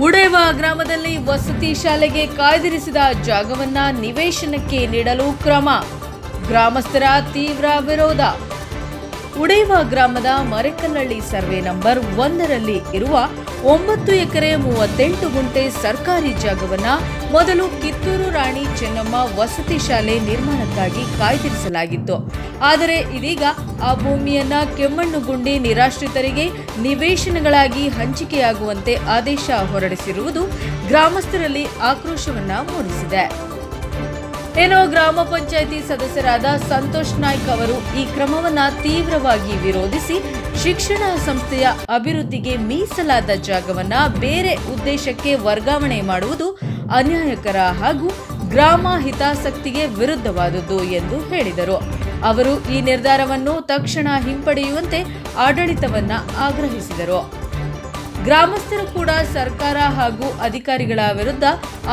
ಉಡೇವ ಗ್ರಾಮದಲ್ಲಿ ವಸತಿ ಶಾಲೆಗೆ ಕಾಯ್ದಿರಿಸಿದ ಜಾಗವನ್ನ ನಿವೇಶನಕ್ಕೆ ನೀಡಲು ಕ್ರಮ. ಗ್ರಾಮಸ್ಥರ ತೀವ್ರ ವಿರೋಧ. ಉಡೇವ ಗ್ರಾಮದ ಮರೆಕಲ್ಲಳ್ಳಿ ಸರ್ವೆ ನಂಬರ್ ಒಂದರಲ್ಲಿ ಇರುವ ಒಂಬತ್ತು ಎಕರೆ ಮೂವತ್ತೆಂಟು ಗುಂಟೆ ಸರ್ಕಾರಿ ಜಾಗವನ್ನ ಮೊದಲು ಕಿತ್ತೂರು ರಾಣಿ ಚೆನ್ನಮ್ಮ ವಸತಿ ಶಾಲೆ ನಿರ್ಮಾಣಕ್ಕಾಗಿ ಕಾಯ್ದಿರಿಸಲಾಗಿತ್ತು. ಆದರೆ ಇದೀಗ ಆ ಭೂಮಿಯನ್ನ ಕೆಮ್ಮಣ್ಣುಗುಂಡಿ ನಿರಾಶ್ರಿತರಿಗೆ ನಿವೇಶನಗಳಾಗಿ ಹಂಚಿಕೆಯಾಗುವಂತೆ ಆದೇಶ ಹೊರಡಿಸಿರುವುದು ಗ್ರಾಮಸ್ಥರಲ್ಲಿ ಆಕ್ರೋಶವನ್ನ ಮೂಡಿಸಿದೆ. ಏನೋ ಗ್ರಾಮ ಪಂಚಾಯಿತಿ ಸದಸ್ಯರಾದ ಸಂತೋಷ್ ನಾಯ್ಕ್ ಅವರು ಈ ಕ್ರಮವನ್ನ ತೀವ್ರವಾಗಿ ವಿರೋಧಿಸಿ ಶಿಕ್ಷಣ ಸಂಸ್ಥೆಯ ಅಭಿವೃದ್ಧಿಗೆ ಮೀಸಲಾದ ಜಾಗವನ್ನ ಬೇರೆ ಉದ್ದೇಶಕ್ಕೆ ವರ್ಗಾವಣೆ ಮಾಡುವುದು ಅನ್ಯಾಯಕರ ಹಾಗೂ ಗ್ರಾಮ ಹಿತಾಸಕ್ತಿಗೆ ವಿರುದ್ಧವಾದುದು ಎಂದು ಹೇಳಿದರು. ಅವರು ಈ ನಿರ್ಧಾರವನ್ನು ತಕ್ಷಣ ಹಿಂಪಡೆಯುವಂತೆ ಆಡಳಿತವನ್ನ ಆಗ್ರಹಿಸಿದರು. ಗ್ರಾಮಸ್ಥರು ಕೂಡ ಸರ್ಕಾರ ಹಾಗೂ ಅಧಿಕಾರಿಗಳ ವಿರುದ್ಧ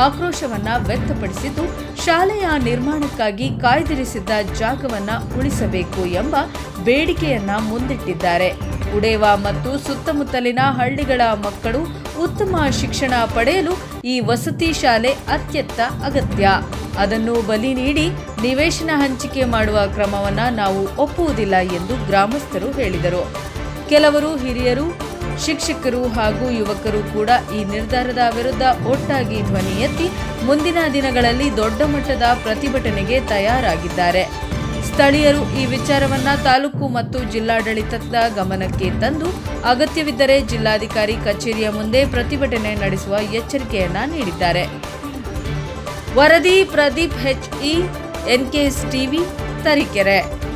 ಆಕ್ರೋಶವನ್ನ ವ್ಯಕ್ತಪಡಿಸಿದ್ದು, ಶಾಲೆಯ ನಿರ್ಮಾಣಕ್ಕಾಗಿ ಕಾಯ್ದಿರಿಸಿದ್ದ ಜಾಗವನ್ನ ಉಳಿಸಬೇಕು ಎಂಬ ಬೇಡಿಕೆಯನ್ನ ಮುಂದಿಟ್ಟಿದ್ದಾರೆ. ಉಡೇವ ಮತ್ತು ಸುತ್ತಮುತ್ತಲಿನ ಹಳ್ಳಿಗಳ ಮಕ್ಕಳು ಉತ್ತಮ ಶಿಕ್ಷಣ ಪಡೆಯಲು ಈ ವಸತಿ ಶಾಲೆ ಅತ್ಯಂತ ಅಗತ್ಯ. ಅದನ್ನು ಬಲಿ ನೀಡಿ ನಿವೇಶನ ಹಂಚಿಕೆ ಮಾಡುವ ಕ್ರಮವನ್ನು ನಾವು ಒಪ್ಪುವುದಿಲ್ಲ ಎಂದು ಗ್ರಾಮಸ್ಥರು ಹೇಳಿದರು. ಕೆಲವರು ಹಿರಿಯರು ಶಿಕ್ಷಕರು ಹಾಗೂ ಯುವಕರು ಕೂಡ ಈ ನಿರ್ಧಾರದ ವಿರುದ್ಧ ಒಟ್ಟಾಗಿ ಧ್ವನಿ ಎತ್ತಿ ಮುಂದಿನ ದಿನಗಳಲ್ಲಿ ದೊಡ್ಡ ಮಟ್ಟದ ಪ್ರತಿಭಟನೆಗೆ ತಯಾರಾಗಿದ್ದಾರೆ. ಸ್ಥಳೀಯರು ಈ ವಿಚಾರವನ್ನ ತಾಲೂಕು ಮತ್ತು ಜಿಲ್ಲಾಡಳಿತದ ಗಮನಕ್ಕೆ ತಂದು ಅಗತ್ಯವಿದ್ದರೆ ಜಿಲ್ಲಾಧಿಕಾರಿ ಕಚೇರಿಯ ಮುಂದೆ ಪ್ರತಿಭಟನೆ ನಡೆಸುವ ಎಚ್ಚರಿಕೆಯನ್ನ ನೀಡಿದ್ದಾರೆ. ವರದಿ Pradeep HE NKS TV, Tarikere.